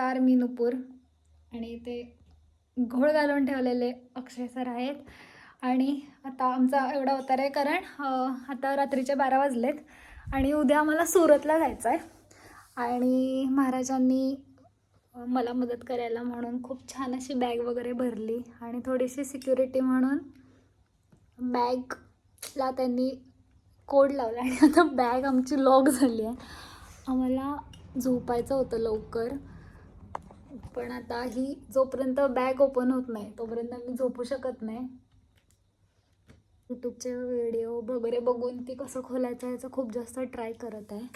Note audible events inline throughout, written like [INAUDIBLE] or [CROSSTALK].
नमस्कार मी नुपूर आणि ते घोळ घालून ठेवलेले अक्षय सर आहेत. आणि आता आमचा एवढा अवतार आहे कारण आता रात्रीचे बारा वाजलेत आणि उद्या आम्हाला सुरतला जायचं आहे आणि महाराजांनी मला मदत करायला म्हणून खूप छान अशी बॅग वगैरे भरली आणि थोडीशी सिक्युरिटी म्हणून बॅगला त्यांनी कोड लावला आणि आता बॅग आमची लॉक झाली आहे. आम्हाला झोपायचं होतं लवकर. पण आता ही जोपर्यंत बॅग ओपन होत नाही तोपर्यंत मी झोपू शकत नाही. यूट्यूबचे व्हिडिओ वगैरे बघून ती कसं खोलायचं याचं खूप जास्त ट्राय करत आहे.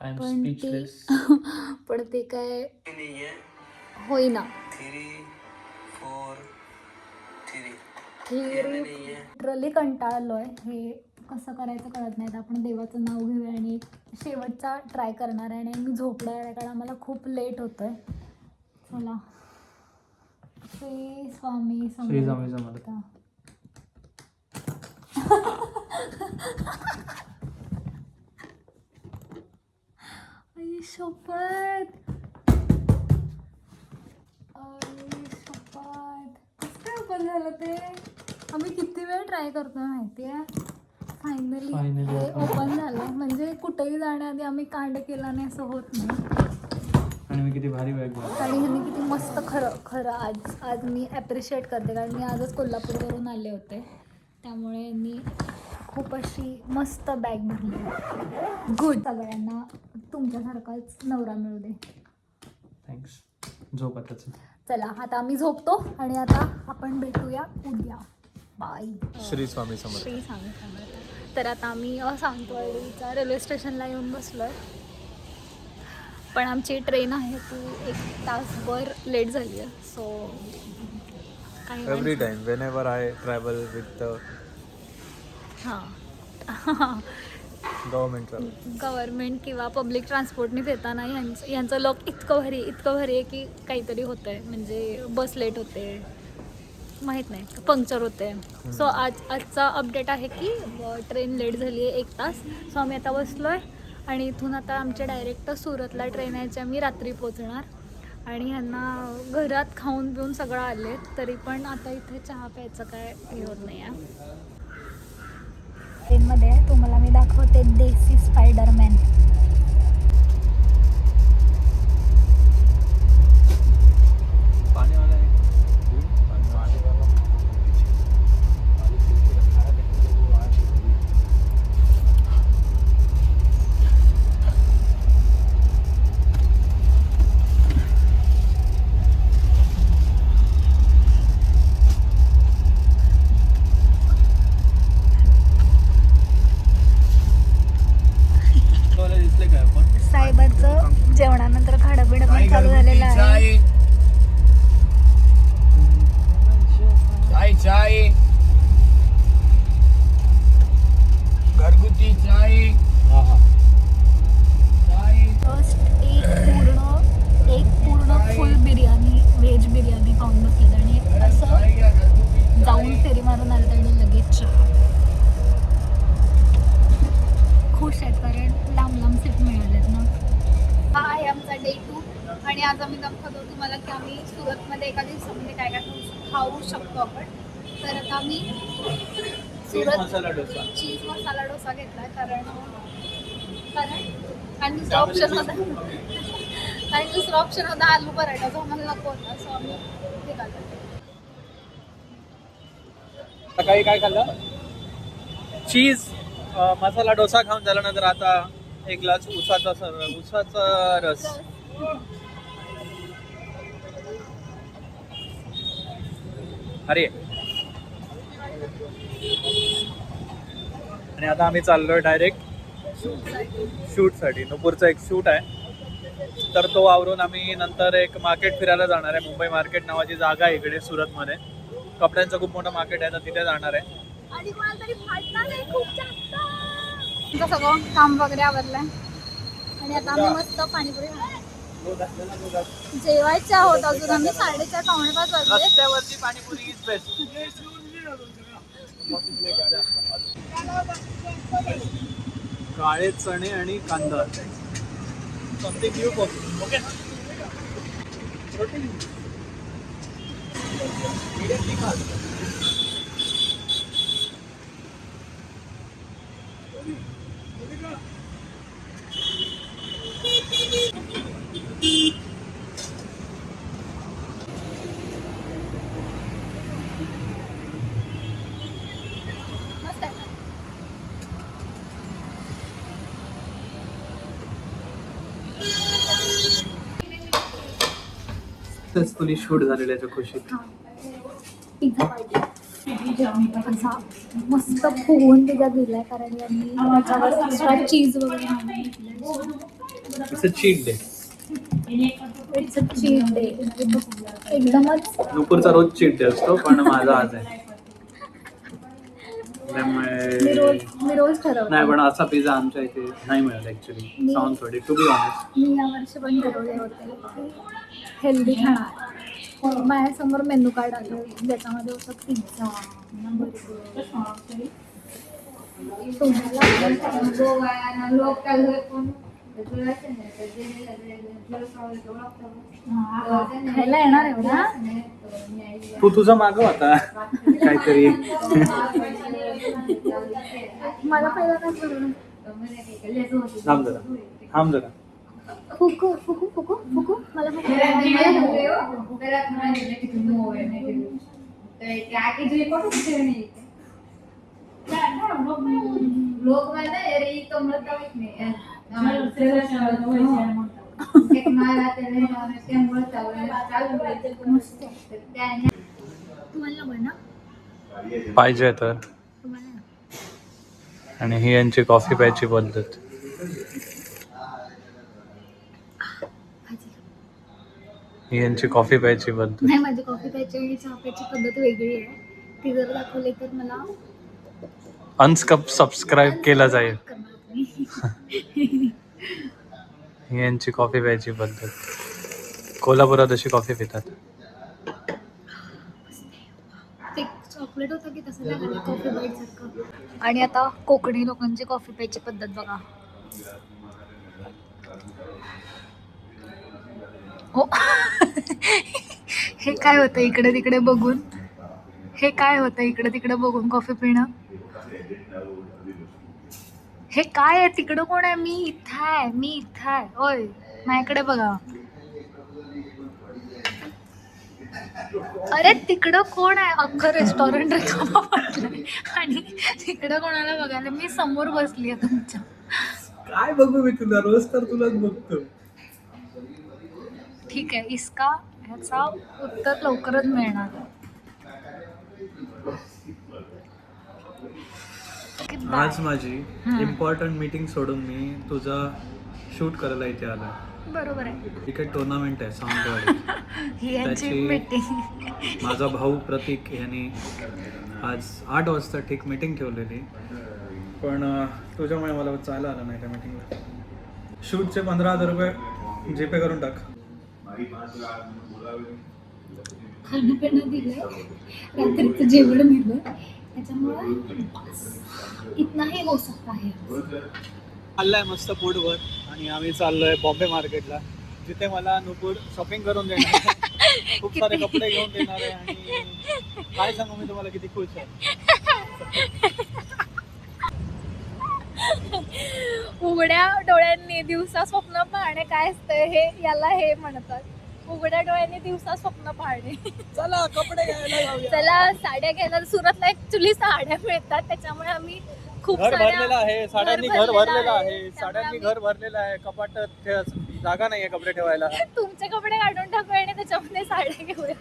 पण ती स्पीचलेस [LAUGHS] पण ते काय होईना. थ्री फोर थ्री हे लिटरली कंटाळलो आहे. हे कसं करायचं कळत नाही तर आपण देवाचं नाव घेऊया आणि शेवटचा ट्राय करणार आहे आणि मी झोपणार आहे कारण आम्हाला खूप लेट होतं आहे चला. श्री स्वामी श्री स्वामी समर्थ. [LAUGHS] आई शपथ. आई शपथ. कसं ओपन झालं ते? आम्ही किती वेळ ट्राय करतो माहिती आहे फायनली ओपन झालं. म्हणजे कुठेही जाण्याआधी आम्ही कांड केला नाही असं होत नाही. आणि मी किती भारी बॅग आणि ह्यांनी किती मस्त खरं खरं आज आज मी ॲप्रिशिएट करते कारण मी आजच कोल्हापूरवरून आले होते. त्यामुळे यांनी खूप अशी मस्त बॅग भरली गुड सगळ्यांना तुमच्यासारखाच नवरा मिळू दे. थँक्स झोप आताच चला. आता आम्ही झोपतो आणि आता आपण भेटूया उद्या. बाय श्री स्वामी समर्थ. श्री स्वामी समर्थ. तर आता आम्ही सावंतवाडीच्या रेल्वे स्टेशनला येऊन बसलो आहे पण आमची ट्रेन आहे ती एक तासभर लेट झाली आहे. सो काही every time when ever I travel with हां. गव्हर्नमेंट ट्रॅव्हल गव्हर्मेंट किंवा पब्लिक ट्रान्सपोर्टने येताना यांचं यांचं लॉक इतकं भारी इतकं भारी आहे की काहीतरी होतं आहे म्हणजे बस लेट होते. माहीत नाही. पंक्चर होते सो आज आजचा अपडेट आहे की ट्रेन लेट झाली आहे एक तास. सो आम्ही आता बसलो आहे आणि इथून आता आमच्या डायरेक्ट सुरतला ट्रेन यायच्या मी रात्री पोचणार आणि ह्यांना घरात खाऊन पिऊन सगळं आले तरी पण आता इथे चहा प्यायचं काय हे होत नाही आहे. ट्रेनमध्ये आहे तुम्हाला मी दाखवते देसी स्पायडरमॅन पाणीवाला दिसले काय आपण साहेबाचं जेवणानंतर खाडं बिडं पण चालू झालेलं आहे चाय चाय घरगुती चाय चाय फर्स्ट एक पूर्ण एक पूर्ण फुल बिर्याणी व्हेज बिर्याणी खाऊन बसलेत आणि असं जाऊन फेरी मारून आलं आणि लगेच चहा खुश आहेत कारण लांब लांब सीट मिळालेत ना हा आहे आमचा डे टू आणि आज आम्ही दाखवतो तुम्हाला की आम्ही सुरतमध्ये एका दिवसामध्ये काय काय खाऊ- खाऊ शकतो आपण तर आता आम्ही सुरत मसाला डोसा. चीज मसाला डोसा घेतला कारण कारण आणि दुसरा ऑप्शन होता आणि दुसरा ऑप्शन होता आलू पराठा जो आम्हाला नको होता सो आम्ही ते खाल्लं. सकाळी काय खाल्लं? चीज मसाला डोसा खाऊन झाल्यानंतर आता एक ग्लास उसाचा सर उसाचा रस. अरे. आणि आता आम्ही चाललोय डायरेक्ट शूटसाठी. नुपूरचं एक शूट आहे. तर तो आवरून आम्ही नंतर एक मार्केट फिरायला जाणार आहे. मुंबई मार्केट नावाची जागा आहे इकडे सुरतमध्ये. कपड्यांचं खूप मोठं मार्केट आहे तर तिथे जाणार आहे. आणि मला तरी फाटणार नाही खूप जास्त. तुमचं सगळं काम वगैरे आवरलंय. आणि आता आम्ही मस्त पाणीपुरी खाणार. जेवायचे आहोत अजून आम्ही साडेचार पावणे पाच वाजले. रस्त्यावरची पाणीपुरी इज बेस्ट काळे चणे आणि कांदा. समथिंग यू ओके मस्त सक्सेसफुली शूट झालेल्याच्या खुशीत. पिझ्झा पाहिजे. असा मस्त फुगवून पिझ्झा दिलाय कारण यांनी त्याच्यावर एक्स्ट्रा चीज वगैरे. असं cheat day It's a cheat day. एकदमच नुपूरचा रोज चीट डे असतो पण माझा आज आहे. मी त्यामुळे रोज मी रोज ठरवते. नाही पण असा पिझ्झा आमच्या इथे नाही मिळत actually sound sorry to be honest मी यावर्षी पण ठरवले होते की हेल्दी खाणार. माझ्यासमोर मेनू कार्ड आलं. ज्याच्यामध्ये होतं पिझ्झा खायला येणार एवढा तू तुझं मागव आता काहीतरी. मला पहिला काय थांब जरा. थांब जरा. फुकू फुकू फुकू फुकू. मला लोग मैंने अरे ये तो मतलब एक नहीं एक मला त्याने त्यामुळे चालू मस्त. त्याने तुम्हाला हवं ना? पाहिजे तर? आणि ही यांची कॉफी प्यायची पद्धत. ही यांची कॉफी प्यायची पद्धत. नाही माझी कॉफी प्यायची आणि चहा प्यायची पद्धत वेगळी आहे. ती जर दाखवली तर मला अनस्कप सबस्क्राईब केला जाईल. करणार तुम्ही [LAUGHS] ही यांची कॉफी प्यायची पद्धत. कोल्हापुरात अशी कॉफी पितात. ते चॉकलेट होतं की तसं लागलं कॉफी बाईट सारखं. आणि आता कोकणी लोकांची कॉफी प्यायची पद्धत बघा. हो. हे काय होतं इकडे तिकडे बघून? हे काय होतं इकडे तिकडे बघून कॉफी पिणं? हे काय आहे? तिकडं कोण आहे? मी इथं आहे मी इथं आहे. होय माझ्याकडे बघा. अरे तिकडं कोण आहे? अख्खं रेस्टॉरंट रिकामा आणि तिकडं कोणाला बघायला? मी समोर बसली आहे तुमच्या. काय बघू मी तुला? रोज तर तुलाच बघतो. ठीक आहे इसका ह्याचा उत्तर लवकरच मिळणार. आज माझी. इम्पॉर्टंट मीटिंग सोडून मी तुझा शूट करायला इथे आलो बरोबर आहे. क्रिकेट टुर्नामेंट आहे सावंतवाडी [LAUGHS] त्याची- माझा भाऊ प्रतीक यांनी आज आठ वाजता ठीक मीटिंग ठेवलेली. पण तुझ्यामुळे मला जायला आलं नाही त्या मीटिंगला शूटचे पंधरा हजार रुपये जी पे करून टाक. खाणं पिणं दिलंय. रात्रीचं जेवण दिलं त्याच्यामुळे इतनाही हो सकता है मस्त पोटभर आणि आम्ही चाललोय बॉम्बे मार्केटला. जिथे मला नुपूर शॉपिंग करून देणार आहे. [LAUGHS] खूप सारे कपडे घेऊन देणार आहे आणि काय सांगू मी तुम्हाला किती खुश आहे. [LAUGHS] उघड्या डोळ्यांनी दिवसा स्वप्न पाहणे काय असतं हे याला हे म्हणतात. उघड्या डोळ्यांनी दिवसा स्वप्न पाहणे. चला कपडे घ्यायला जाऊया. चला साड्या घ्यायला सुरतला ऍक्च्युली साड्या मिळतात त्याच्यामुळे आम्ही खूप घर साऱ्या भरलेलं आहे साड्यांनी घर भरलेलं आहे. आहे त्यामुळे साड्यांनी घर भरलेलं आहे कपाटात ठे- जागा नाहीये कपडे ठेवायला. तुमचे कपडे काढून टाकूया आणि त्याच्यामध्ये साड्या घेऊया.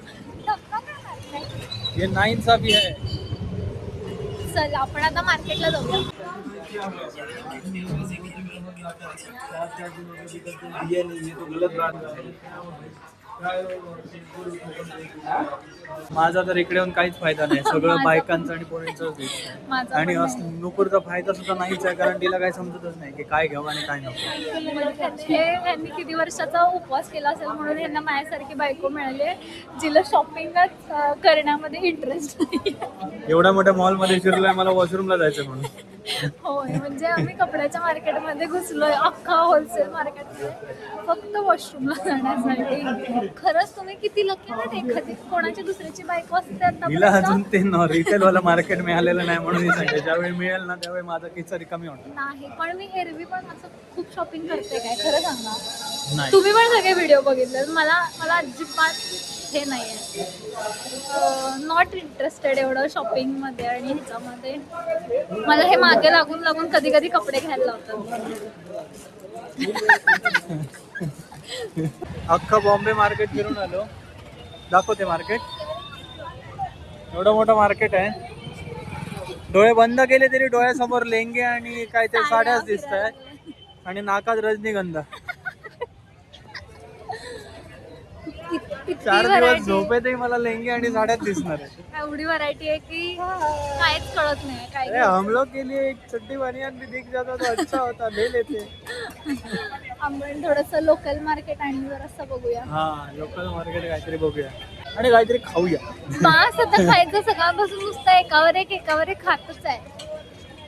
धक्का काय मारत नाही. ये नाइंसाफी है चल आपण आता मार्केटला जाऊया. माझा तर इकडे येऊन काहीच फायदा नाही. [LAUGHS] सगळं बायकांचं आणि पोरींचं दिसतंय. माझा आणि नुपूरचा फायदा सुद्धा नाहीच आहे कारण तिला काही समजतच नाही की काय घ्यावं आणि काय नको. हे यांनी किती वर्षाचा उपवास केला असेल म्हणून यांना माझ्यासारखी बायको मिळाली जिला शॉपिंगच अं, करण्यामध्ये इंटरेस्ट एवढ्या मोठ्या मॉलमध्ये शिरलोय मला वॉशरूमला जायचं म्हणून. होय म्हणजे आम्ही कपड्याच्या मार्केटमध्ये घुसलोय अख्खा होलसेल मार्केटमध्ये. फक्त वॉशरूमला जाण्यासाठी. खरंच तुम्ही किती लकी ना एखादी? कोणाची दुसऱ्याची बायको हिला अजून ते रिटेल वाला मार्केट मिळालेलं नाही म्हणून ही सांगते. ज्यावेळी मिळेल ना त्यावेळी माझा किस्सा रिकामी होणार. नाही पण मी एरवी पण असं खूप शॉपिंग करते काय? खरं सांगा. नाही. तुम्ही पण सगळे व्हिडिओ बघितले मला मला अजिबात हे नाही आहे नॉट इंटरेस्टेड एवढं शॉपिंगमध्ये आणि ह्याच्यामध्ये. मला हे मागे लागून लागून कधी कधी कपडे घ्यायला लावतात. [LAUGHS] अख्खं बॉम्बे मार्केट फिरून आलो. दाखवते मार्केट. एवढं मोठं मार्केट आहे. डोळे बंद केले तरी डोळ्यासमोर लेंगे आणि काय ते साड्याच दिसत आहेत आणि नाकात रजनीगंधा. चार दिवस variety- झोपेतही मला लेंगे आणि साड्याच दिसणार आहे [LAUGHS] एवढी व्हरायटी आहे की काहीच कळत नाही काय अरे हम लोग के लिए एक चड्डी बनियान भी दिख जाता तो अच्छा होता ले लेते. आपण थोडस लोकल मार्केट आणि जरासं बघूया. हा लोकल मार्केट काहीतरी बघूया. आणि काहीतरी खाऊया. मास आता खायचं सकाळपासून नुसतं एकावर एक एकावर एक खातच आहे.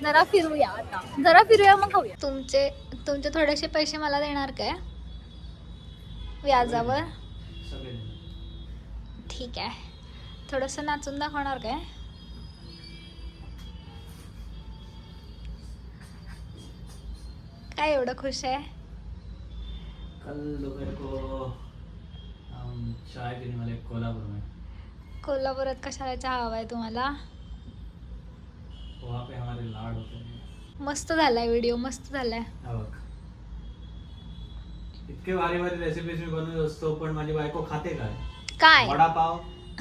जरा फिरूया आता. जरा फिरूया मग खाऊया. तुमचे तुमचे थोडेसे पैसे मला देणार काय? व्याजावर? ठीक आहे. थोडंसं नाचून दाखवणार काय? काय एवढं खुश आहे? कल दोपहर को हम चाय पीने वाले कोल्हापुर में कोल्हापुरात कशाला चहा हवा आहे तुम्हाला? वहाँ पे हमारे लाड होते. हैं मस्त झालाय व्हिडिओ मस्त झालाय. हा बघ. इतके भारी भारी रेसिपीज मी बनवत असतो पण माझी बायको खाते काय? काय? वडापाव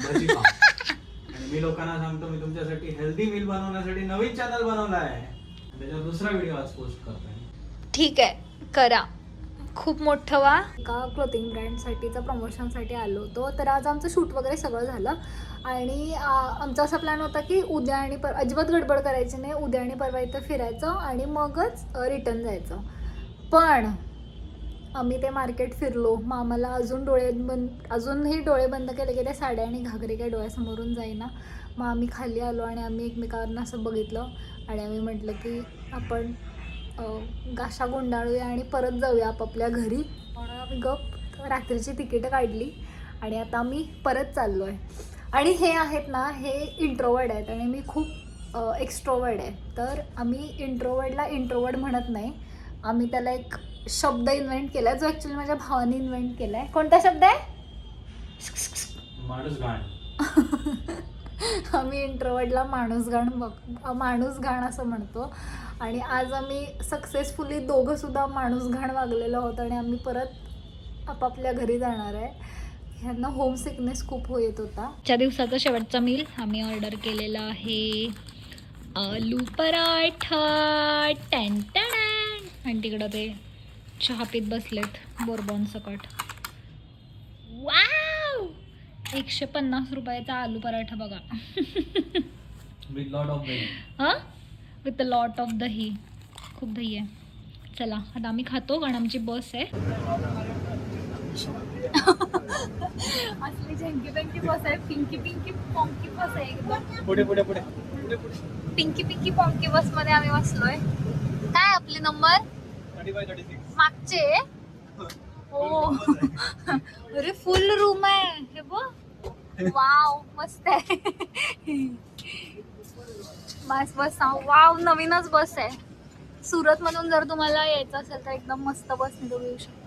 आणि मी लोकांना सांगतो मी तुमच्यासाठी हेल्दी मील बनवण्यासाठी नवीन चॅनल बनवला आहे त्याच्यावर दुसरा व्हिडिओ आज पोस्ट करतोय. ठीक आहे करा. खूप मोठं वा. एका क्लोथिंग ब्रँडसाठीचं प्रमोशनसाठी आलो होतो. तर आज आमचं शूट वगैरे सगळं झालं. आणि आ, आमचा असा प्लॅन होता की उद्या आणि पर अजिबात गडबड करायची नाही. उद्या आणि परवा इथं फिरायचं आणि मगच रिटर्न जायचं. पण आम्ही ते मार्केट फिरलो. मग आम्हाला अजून डोळे बंद अजूनही डोळे बंद केले की त्या साड्या आणि घागरे काही डोळ्यासमोरून जाईना. मग आम्ही खाली आलो आणि आम्ही एकमेकांना असं बघितलं आणि आम्ही म्हटलं की आपण गाशा गुंडाळूया आणि परत जाऊया आपापल्या घरी. म्हणून आम्ही गप रात्रीची तिकीटं काढली आणि आता आम्ही परत चाललो आहे आणि हे आहेत ना हे इंट्रोवर्ड आहेत आणि मी खूप एक्स्ट्रोवर्ड आहे. तर आम्ही इंट्रोवर्डला इंट्रोवर्ड म्हणत नाही. आम्ही त्याला एक शब्द इन्व्हेंट केला जो ॲक्च्युली माझ्या भावाने इन्व्हेंट केला आहे कोणता शब्द आहे? माणूस घाण [LAUGHS] आम्ही इंट्रोवर्डला माणूस घाण बघ माणूस घाण असं म्हणतो. आणि आज आम्ही सक्सेसफुली दोघं सुद्धा माणूस घाण वागलेलो आहोत आणि आम्ही परत आपापल्या घरी जाणार आहे. ह्यांना होम सिकनेस खूप हो येत होता. च्या दिवसाचा शेवटचा मील आम्ही ऑर्डर केलेला आहे आलू पराठा टॅन टॅन. आणि तिकडं ते चहा पीत बसलेत बोरबॉन सकट. वाव! एकशे पन्नास रुपयाचा आलू पराठा बघा. विथ लॉट ऑफ हां? विथ अ लॉट ऑफ दही. खूप दही आहे. चला आता आम्ही खातो कारण आमची बस आहे. असली झंकी पिंकी बस आहे. पिंकी पिंकी पॉंकी बस आहे एकदम. पुढे पुढे पुढे. पिंकी पिंकी पॉंकी बसमध्ये आम्ही बसलोय. काय आपले नंबर? मागचे? हो. अरे फुल रूम आहे. हे बघ. वाव मस्त आहे. बस बस वाव नवीनच बस आहे. सुरत मधून जर तुम्हाला यायचं असेल तर एकदम मस्त बसने तुम्ही येऊ शकता.